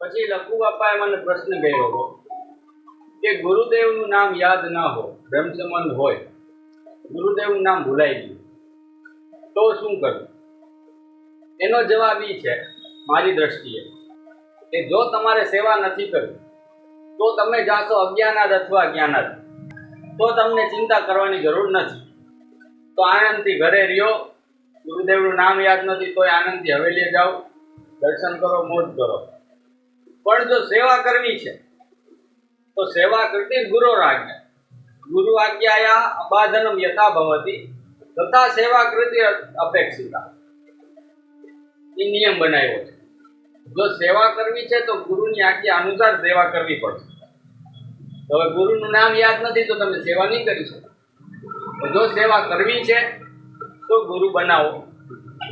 પછી લખુ બાપાએ મને પ્રશ્ન કર્યો કે ગુરુદેવનું નામ યાદ ન હોય બ્રહ્મસંબંધ હોય, ગુરુદેવનું નામ ભૂલાઈ ગયું. તો શું કરવું એનો જવાબ એ છે, મારી દ્રષ્ટિએ, કે જો તમારે સેવા નથી કરવી, તો તમે જાશો અજ્ઞાનાદ અથવા જ્ઞાનાદ તો તમને ચિંતા કરવાની જરૂર નથી. તો આનંદથી ઘરે રહ્યો. ગુરુદેવનું નામ યાદ નથી, તોય આનંદથી હવેલીએ જાઓ. દર્શન કરો, મોજ કરો. પણ જો સેવા કરવી છે, તો સેવા કરતી ગુરુ આજ્ઞા ગુરુ આજ્ઞાયા અબાધનમ યથા ભવતી તથા સેવા કૃતિ અપેક્ષિતા. એ નિયમ બનાવ્યો છે. જો સેવા કરવી છે, તો ગુરુની આજ્ઞા અનુસાર સેવા કરવી પડશે. હવે ગુરુનું નામ યાદ નથી, તો તમે સેવા નહીં કરી શકો. જો સેવા કરવી છે તો ગુરુ બનાવો.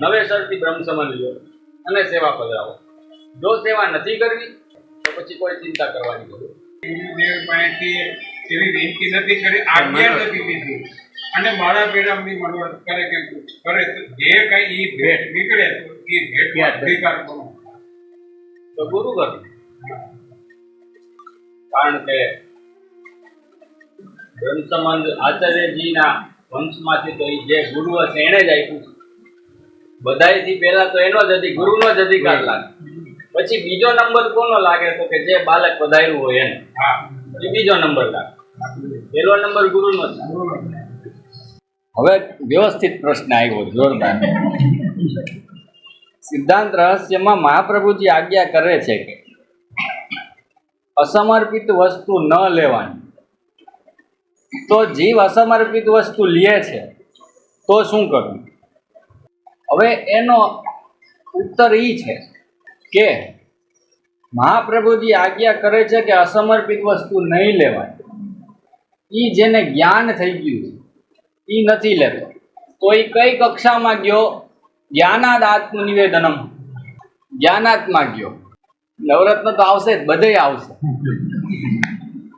નવેસરથી બ્રહ્મ સંબંધ લો અને સેવા પધરાવો. જો સેવા નથી કરવી તો પછી કોઈ ચિંતા કરવાની જરૂર ગુરુદેવ પાસેથી એવી વિનંતી નથી કરી આજ્ઞા નથી લીધી. અને મારા પેરામની મનોરથ કરે કે કરે જે કઈ એ ભેટ નીકળે તો એ ભેટમાં સ્વીકાર કરો. તો ગુરુ કરવું કારણ કે બ્રહ્મ સંબંધ આચાર્યજીના વંશમાંથી તો જે ગુરુ હશે એને જ આપ્યું બધાયથી પહેલા તો એનો જ હતી ગુરુનો જ અધિકાર લાગે. પછી બીજો નંબર કોનો લાગે તો કે જે બાલક વધાર્યું હોય એને? એ બીજો નંબર લાગે. પહેલો નંબર ગુરુનો છે હવે વ્યવસ્થિત પ્રશ્ન આવ્યો જોરદાર સિદ્ધાંત રહસ્યમાં મહાપ્રભુજી આજ્ઞા કરે છે કે અસમર્પિત વસ્તુ ન લેવાની. તો જીવ અસમર્પિત વસ્તુ લે છે, તો શું કરવું? હવે એનો ઉત્તર એ છે કે મહાપ્રભુજી આજ્ઞા કરે છે કે અસમર્પિત વસ્તુ નહીં લેવાય. એ જેને જ્ઞાન થઈ ગયું છે એ નથી લેતો. તો એ કઈ કક્ષામાં ગયો? જ્ઞાનાદ આત્મનિવેદનમ જ્ઞાનાત્મા ગયો. નવરત્ન તો આવશે જ, બધે આવશે.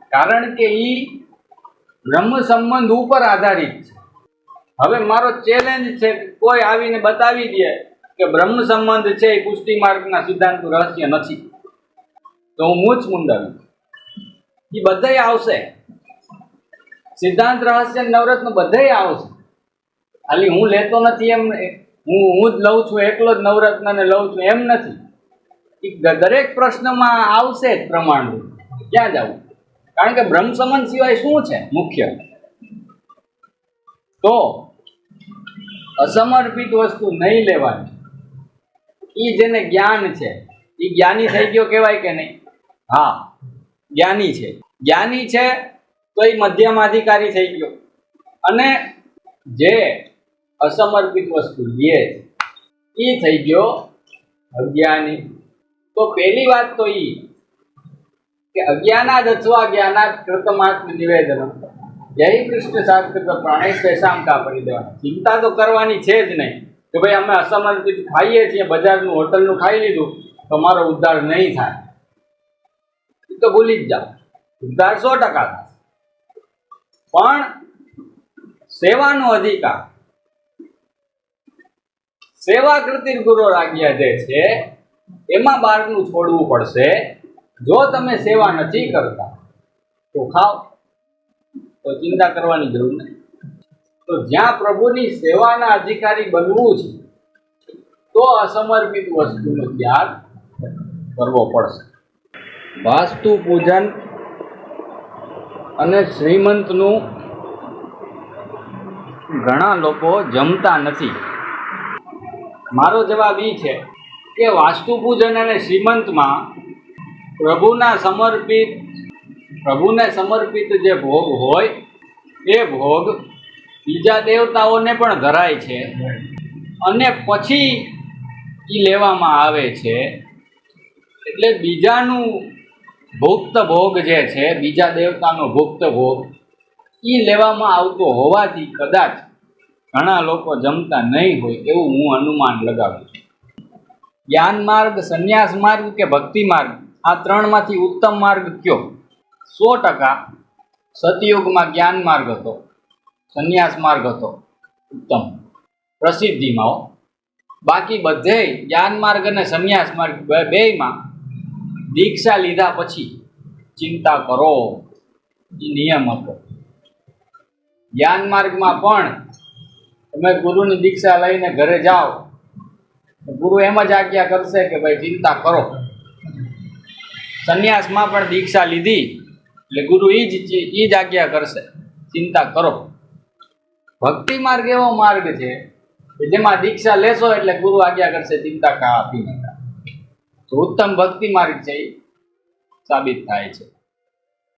કારણ કે એ બ્રહ્મ સંબંધ ઉપર આધારિત છે. હવે મારો ચેલેન્જ છે કોઈ આવીને બતાવી દે કે બ્રહ્મ સંબંધ છે એ પુષ્ટિ માર્ગના સિદ્ધાંતનું રહસ્ય નથી. તો હું મૂંચ મુંડાવી એ બધે આવશે. સિદ્ધાંત રહસ્ય નવરત્ન બધે આવશે. ખાલી હું લેતો નથી એમ, હું હું જ લઉં છું, એકલો જ નવરત્નને લઉં છું એમ નથી. દરેક પ્રશ્નમાં આવશે જ પ્રમાણરૂપ. ક્યાં જવું? કારણ કે બ્રહ્મ સંબંધ સિવાય શું છે? મુખ્ય. તો અસમર્પિત વસ્તુ નહીં લેવાની. એ જેને જ્ઞાન છે એ જ્ઞાની થઈ ગયો કહેવાય કે નહીં? હા, જ્ઞાની છે. જ્ઞાની છે તો એ મધ્યમ અધિકારી થઈ ગયો. અને જે અસમર્પિત વસ્તુ લે એ થઈ ગયો અજ્ઞાની. તો પહેલી વાત તો ઈ કે અજ્ઞાનાદ અથવા જ્ઞાનાદ કૃતમાત્મ નિવેદન. જય કૃષ્ણ શાસ્ત્ર પ્રાણેશ શેષાંકા કરી દેવાના. ચિંતા તો કરવાની છે જ નહીં. કે ભાઈ અમે અસમર્પિત ખાઈએ છીએ, બજારનું, હોટલનું ખાઈ લીધું, તો મારો ઉદ્ધાર નહીં થાય. એ તો ભૂલી જ જાઓ ઉદ્ધાર સો ટકા પણ સેવાનો અધિકાર સેવા કૃતિ ગુરુ રાજ્ય જે છે, એમાં બહારનું છોડવું પડશે. જો તમે સેવા નથી કરતા, તો ખાઓ. તો ચિંતા કરવાની જરૂર નથી. તો જ્યાં પ્રભુની સેવાના અધિકારી બનવું છે, તો અસમર્પિત વસ્તુનો ત્યાગ કરવો પડશે. વાસ્તુ પૂજન અને શ્રીમંતનું ઘણા લોકો જમતા નથી. મારો જવાબ એ છે કે વાસ્તુ પૂજન અને શ્રીમંતમાં પ્રભુના સમર્પિત, પ્રભુને સમર્પિત જે ભોગ હોય, એ ભોગ બીજા દેવતાઓને પણ ધરાય છે. અને પછી એ લેવામાં આવે છે. એટલે બીજાનું ભુક્ત ભોગ જે છે, બીજા દેવતાનો ભુક્ત ભોગ એ લેવામાં આવતો હોવાથી કદાચ ઘણા લોકો જમતા નહીં હોય એવું હું અનુમાન લગાવું છું. જ્ઞાન માર્ગ, સંન્યાસ માર્ગ કે ભક્તિ માર્ગ? આ ત્રણમાંથી ઉત્તમ માર્ગ કયો? સો ટકા સતયુગમાં જ્ઞાન માર્ગ હતો, સંન્યાસ માર્ગ હતો, ઉત્તમ. પ્રસિદ્ધિમાં. બાકી બધે જ્ઞાન માર્ગ અને સંન્યાસ માર્ગ બેયમાં દીક્ષા લીધા પછી ચિંતા કરો. એ નિયમ હતો. જ્ઞાન માર્ગમાં પણ તમે ગુરુની દીક્ષા લઈને ઘરે જાઓ ગુરુ એમ જ આજ્ઞા કરશે કે ભાઈ ચિંતા કરો. સંન્યાસમાં પણ દીક્ષા લીધી. એટલે ગુરુ એ જ એ જ આજ્ઞા કરશે. ચિંતા કરો. ભક્તિ માર્ગ એવો માર્ગ છે કે જેમાં દીક્ષા લેશો એટલે ગુરુ આજ્ઞા કરશે, ચિંતા કા આપી નકા તો ઉત્તમ ભક્તિ માર્ગ છે એ સાબિત થાય છે.